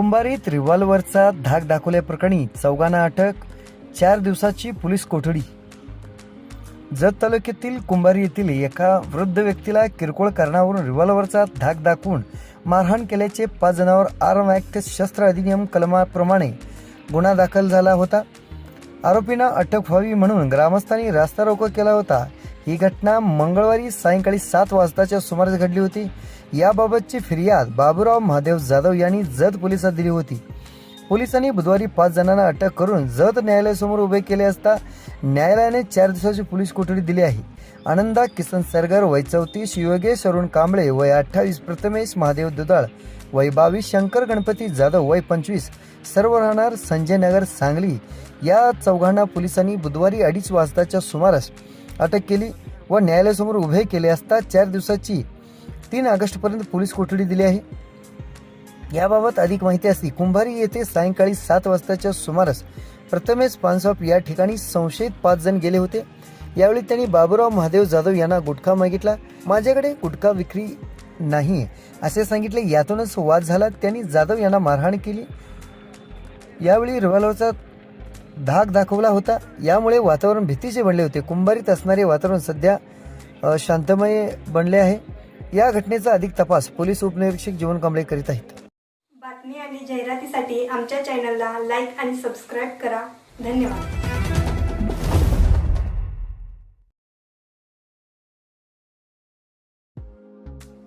कुंभारीत रिव्हॉल्व्हरचा धाक दाखवल्याप्रकरणी चौघांना अटक चार दिवसाची पोलीस कोठडी. जत तालुक्यातील कुंभारी येथील एका वृद्ध व्यक्तीला किरकोळ कारणावरून रिव्हॉल्व्हरचा धाक दाखवून मारहाण केल्याचे पाच जणांवर आर्म ॲक्ट शस्त्र अधिनियम कलमाप्रमाणे गुन्हा दाखल झाला होता. आरोपींना अटक व्हावी म्हणून ग्रामस्थांनी रास्ता रोको केला होता. ही घटना मंगळवारी सायंकाळी सात वाजताच्या सुमारास घडली होती. याबाबतची फिर्याद बाबूराव महादेव जाधव यांनी जत पोलिसात दिली होती. पोलिसांनी बुधवारी पाच जणांना अटक करून जत न्यायालयासमोर उभे केले असता न्यायालयाने चार दिवसाची पोलीस कोठडी दिली आहे. आनंदा किसन सरगर वय चौतीस योगेश अरुण कांबळे वय अठ्ठावीस प्रथमेश महादेव दुधाळ वय बावीस शंकर गणपती जाधव वय पंचवीस सर्व राहणार संजय नगर सांगली. या चौघांना पोलिसांनी बुधवारी अडीच वाजताच्या सुमारास अटक केली व न्यायालयासमोर उभे केले असता चार दिवसाची तीन ऑगस्टपर्यंत पोलीस कोठडी दिली आहे. याबाबत अधिक माहिती असती कुंभारी येथे सायंकाळी सात वाजताच्या सुमारास प्रथमेश पानसॉप या ठिकाणी संशयित पाच जण गेले होते. यावेळी त्यांनी बाबूराव महादेव जाधव यांना गुटखा मागितला. माझ्याकडे गुटखा विक्री नाही असे सांगितले. यातूनच वाद झाला. त्यांनी जाधव यांना मारहाण केली. यावेळी रिव्हॉल्वरचा धाक दाखवला होता. यामुळे वातावरण भीतीचे बनले होते. कुंभारीत असणारे वातावरण सध्या शांतमय बनले आहे. या घटनेचा अधिक तपास पोलीस उपनिरीक्षक जीवन कांबळे करीत आहेत. बातमी आणि जाहिरातीसाठी आमच्या चॅनलला लाईक आणि सबस्क्राईब करा. धन्यवाद.